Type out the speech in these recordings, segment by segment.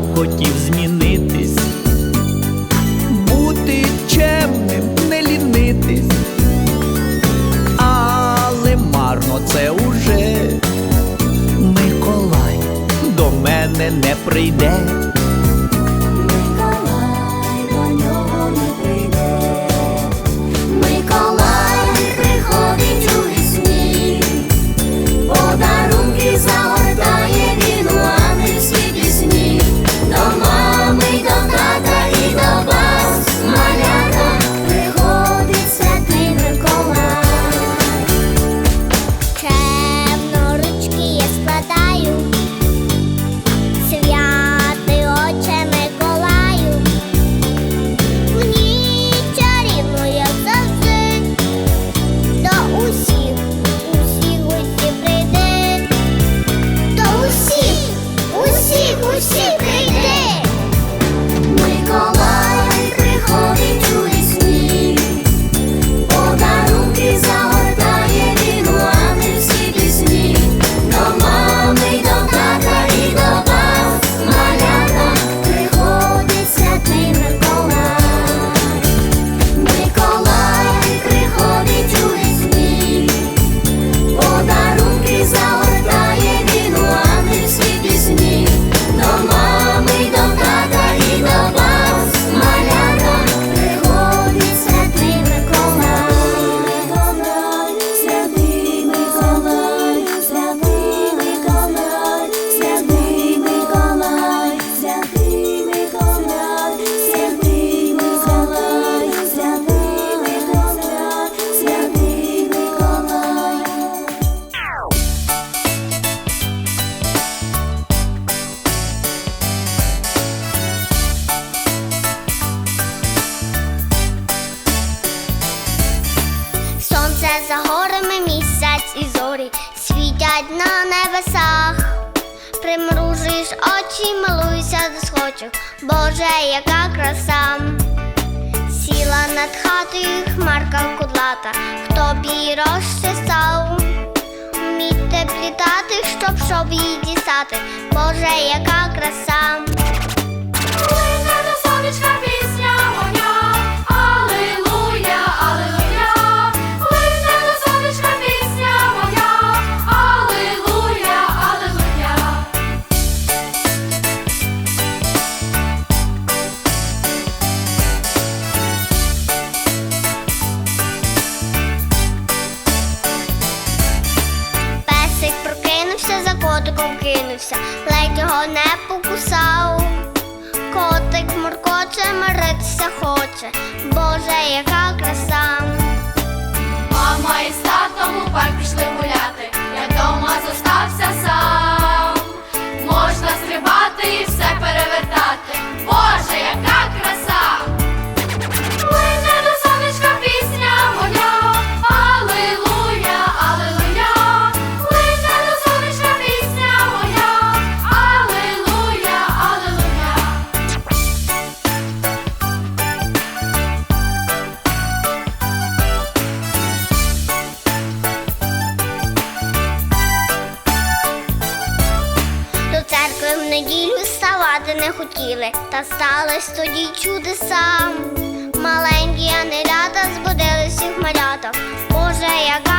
б хотів змінитись, бути чемним, не лінитись, але марно це уже. Миколай до мене не прийде. на небесах, примружиш очі, милуйся до схочу, Боже, яка краса, сіла над хатою, хмарка кудлата, хто б її розчесав, Вмійте плітати, щоб щоб її дістати, Боже, яка краса. Боритися хоче, Боже, яка краса. Мама і з татом у парк пішли гуляти, я вдома зостався сам. Можна стрибати і все перевертати. Боже, яка. Та стались тоді чудеса. Маленькі анелята збудили всіх маляток. Боже, яка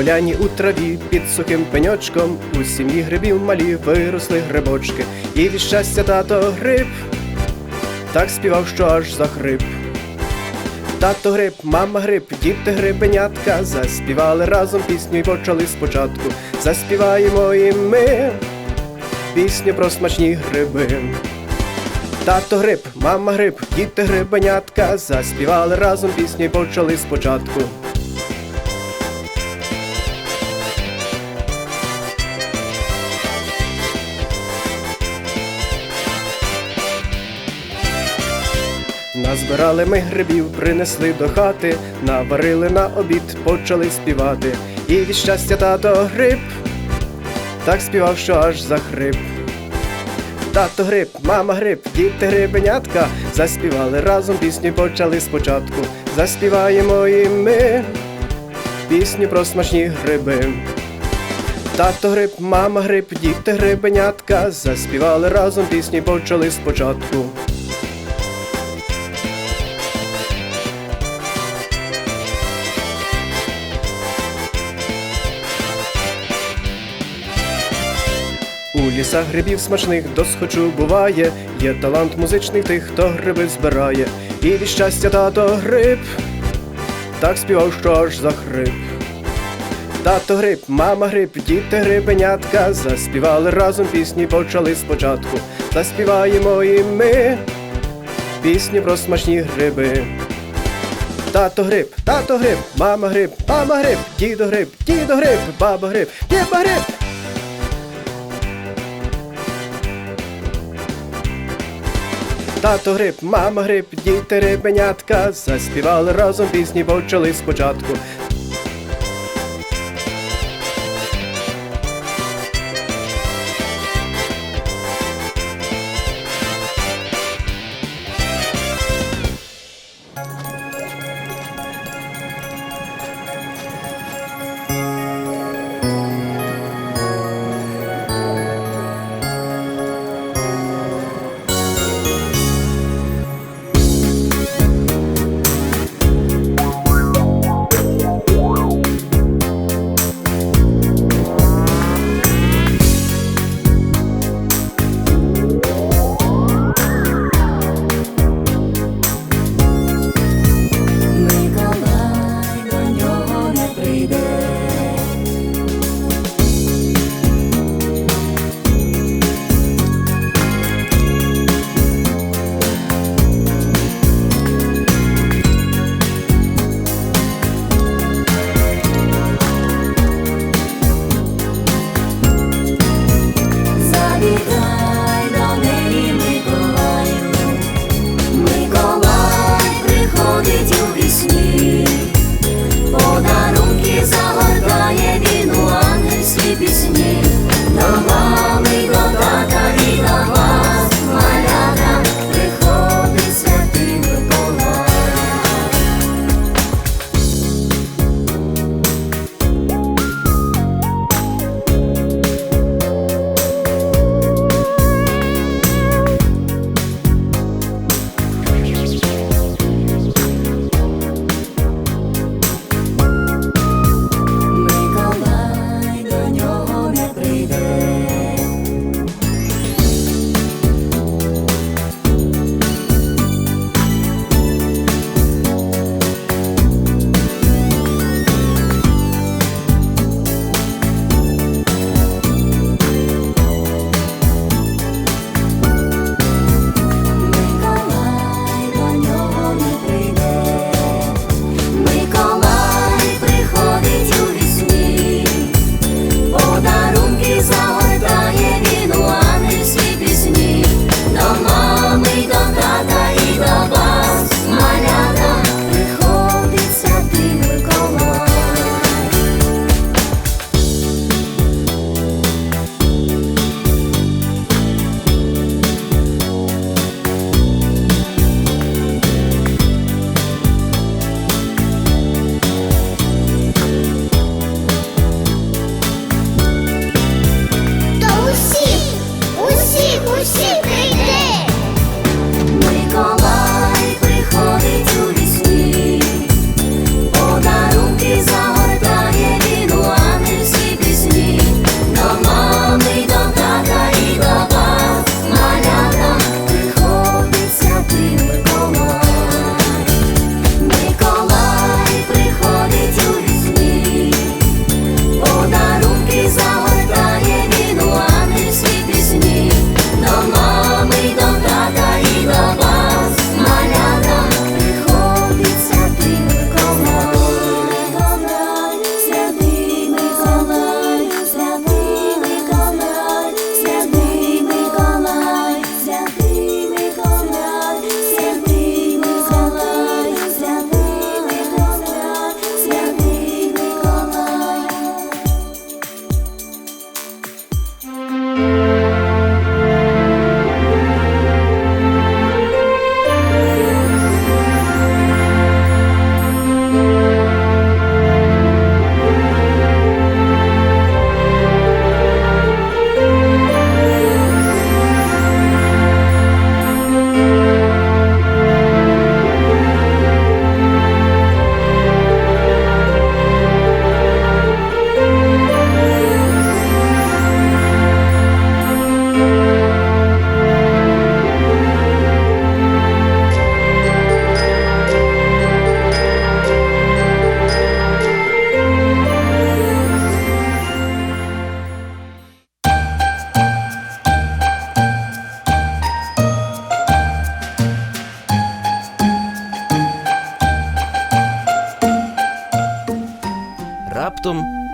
поляні у траві під сухим пеньочком у сім'ї грибів малі виросли грибочки, і від щастя тато гриб так співав, що аж захрип. Тато гриб, мама гриб, діти грибенятка заспівали разом пісню і почали спочатку. Заспіваємо і ми пісню про смачні гриби. Тато гриб, мама гриб, діти грибенятка заспівали разом пісню і почали спочатку. Назбирали ми грибів, принесли до хати, наварили на обід, почали співати. І від щастя тато гриб, так співав, що аж захрип. Тато гриб, мама гриб, діти грибенятка заспівали разом пісню, почали спочатку. Заспіваємо і ми пісню про смачні гриби. Тато гриб, мама гриб, діти грибенятка заспівали разом пісню, почали спочатку. Лісах грибів смачних досхочу буває, є талант музичний тих, хто гриби збирає, і від щастя тато гриб, так співав, що аж захрип. Тато гриб, мама гриб, діти грибенятка заспівали разом пісні, почали спочатку. Заспіваємо і ми пісню про смачні гриби. Тато гриб, тато гриб, мама гриб, мама гриб, дідо гриб, дідо гриб, баба гриб, баба гриб. Тато гриб, мама гриб, діти рибенятка заспівали разом пісні, почали спочатку.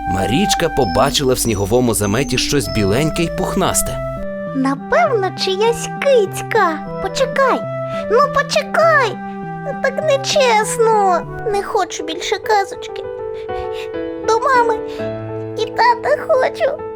Марічка побачила в сніговому заметі щось біленьке й пухнасте. Напевно, чиясь кицька. Почекай, ну почекай. Так нечесно. Не хочу більше казочки. До мами і тата хочу.